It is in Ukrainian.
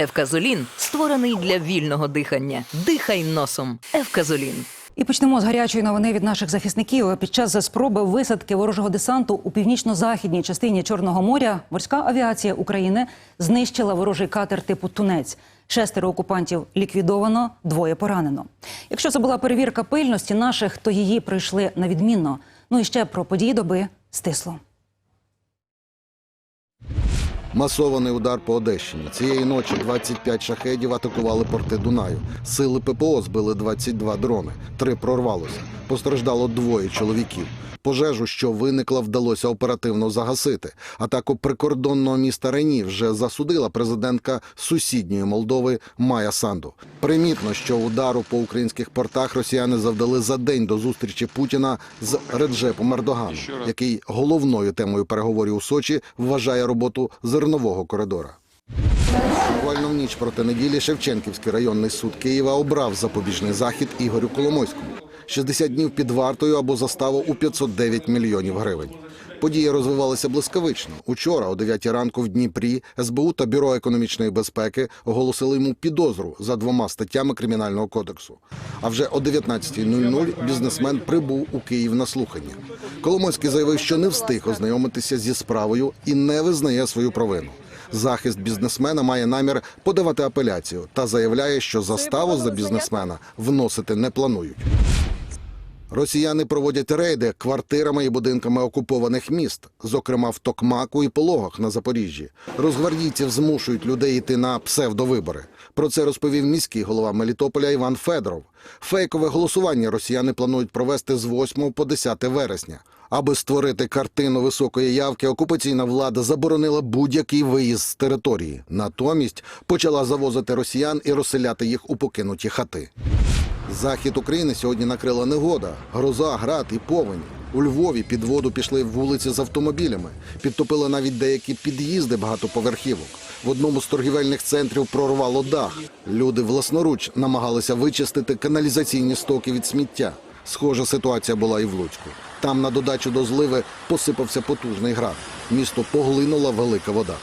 Евказолін створений для вільного дихання. Дихай носом. Евказолін. І почнемо з гарячої новини від наших захисників. Під час спроби висадки ворожого десанту у північно-західній частині Чорного моря морська авіація України знищила ворожий катер типу Тунець. Шестеро окупантів ліквідовано, двоє поранено. Якщо це була перевірка пильності наших, то її пройшли на відмінно. Ну і ще про події доби стисло. Масований удар по Одещині. Цієї ночі 25 шахедів атакували порти Дунаю. Сили ППО збили 22 дрони. Три прорвалося. Постраждало двоє чоловіків. Пожежу, що виникла, вдалося оперативно загасити. Атаку прикордонного міста Рені вже засудила президентка сусідньої Молдови Майя Санду. Примітно, що удару по українських портах росіяни завдали за день до зустрічі Путіна з Реджепом Ердоганом, який головною темою переговорів у Сочі вважає роботу зернового коридора. Буквально в ніч проти неділі Шевченківський районний суд Києва обрав запобіжний захід Ігорю Коломойському. 60 днів під вартою або заставу у 509 мільйонів гривень. Події розвивалися блискавично. Учора, о 9 ранку в Дніпрі, СБУ та Бюро економічної безпеки оголосили йому підозру за двома статтями Кримінального кодексу. А вже о 19.00 бізнесмен прибув у Київ на слухання. Коломойський заявив, що не встиг ознайомитися зі справою і не визнає свою провину. Захист бізнесмена має намір подавати апеляцію та заявляє, що заставу за бізнесмена вносити не планують. Росіяни проводять рейди квартирами і будинками окупованих міст, зокрема в Токмаку і Пологах на Запоріжжі. Розгвардійців змушують людей йти на псевдовибори. Про це розповів міський голова Мелітополя Іван Федоров. Фейкове голосування росіяни планують провести з 8 по 10 вересня. Аби створити картину високої явки, окупаційна влада заборонила будь-який виїзд з території. Натомість почала завозити росіян і розселяти їх у покинуті хати. Захід України сьогодні накрила негода, гроза, град і повені. У Львові під воду пішли вулиці з автомобілями, підтопили навіть деякі під'їзди багатоповерхівок. В одному з торгівельних центрів прорвало дах. Люди власноруч намагалися вичистити каналізаційні стоки від сміття. Схожа ситуація була і в Луцьку. Там на додачу до зливи посипався потужний град. Місто поглинула велика вода.